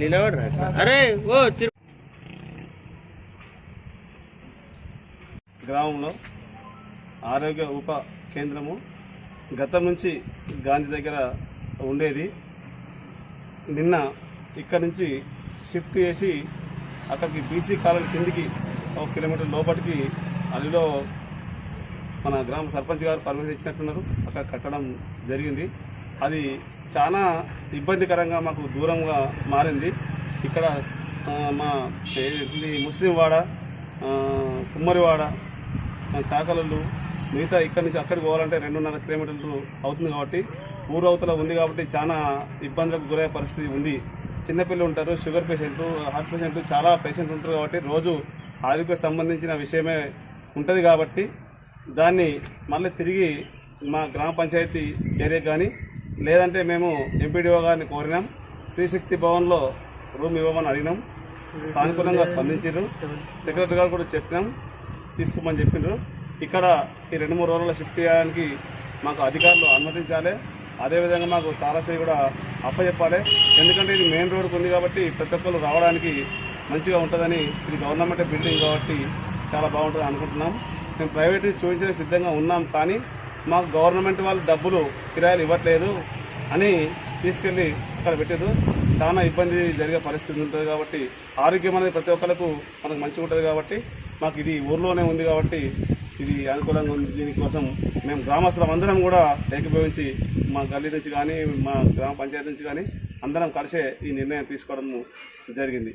నిలబడరా? అరే ఓ గ్రామంలో ఆరోగ్య ఉప కేంద్రము గతం నుంచి గాంధీ దగ్గర ఉండేది. నిన్న ఇక్కడ నుంచి షిఫ్ట్ చేసి అక్కడికి బీసీ కాలనీ కిందికి ఒక కిలోమీటర్ లోపలికి అదిలో మన గ్రామ సర్పంచ్ గారు పర్మిషన్ ఇచ్చినట్టున్నారు. అక్కడ కట్టడం జరిగింది. అది చాలా ఇబ్బందికరంగా మాకు దూరంగా మారింది. ఇక్కడ మా ముస్లింవాడ కుమ్మరివాడ ఆ, మిగతా ఇక్కడి నుంచి అక్కడికి పోవాలంటే రెండున్నర కిలోమీటర్లు అవుతుంది కాబట్టి ఊరు అవతల ఉంది కాబట్టి చాలా ఇబ్బందులకు గురయ్యే పరిస్థితి ఉంది. చిన్నపిల్లలు ఉంటారు షుగర్ పేషెంట్ హార్ట్ పేషెంట్ చాలా పేషెంట్లు ఉంటారు కాబట్టి రోజు ఆరోగ్య సంబంధించిన విషయమే ఉంటుంది కాబట్టి దాన్ని మళ్ళీ తిరిగి మా గ్రామ పంచాయతీ ఏరియా కానీ లేదంటే మేము ఎంపీడీఓ గారిని కోరినాం. శ్రీశక్తి భవన్లో రూమ్ ఇవ్వమని అడిగినాం. సానుకూలంగా స్పందించారు. సెక్రటరీ గారు కూడా చెప్పినాం. తీసుకోమని చెప్పిండ్రు ఇక్కడ ఈ రెండు మూడు రోజుల షిఫ్ట్ చేయడానికి మాకు అధికారులు అనుమతించాలి. అదేవిధంగా మాకు తాళాచేయి కూడా అప్పచెప్పాలి ఎందుకంటే ఇది మెయిన్ రోడ్కు ఉంది కాబట్టి ప్రతి ఒక్కరు రావడానికి మంచిగా ఉంటుందని ఇది గవర్నమెంట్ బిల్డింగ్ కాబట్టి చాలా బాగుంటుంది అనుకుంటున్నాం. మేము ప్రైవేట్ చూపించడానికి సిద్ధంగా ఉన్నాం కానీ మాకు గవర్నమెంట్ వాళ్ళు డబ్బులు కిరాయిలు ఇవ్వట్లేదు అని తీసుకెళ్ళి అక్కడ పెట్టారు చాలా ఇబ్బంది జరిగే పరిస్థితి ఉంటుంది కాబట్టి ఆరోగ్యం అనేది ప్రతి ఒక్కరికి మనకు మంచిగా ఉంటుంది కాబట్టి మాకు ఇది ఊర్లోనే ఉంది కాబట్టి ఇది అనుకూలంగా ఉంది. దీనికోసం మేము గ్రామస్తులం అందరం కూడా ఏకీభవించి మా గల్లీ నుంచి కానీ మా గ్రామ పంచాయతీ నుంచి కానీ అందరం కలిసే ఈ నిర్ణయం తీసుకోవడం జరిగింది.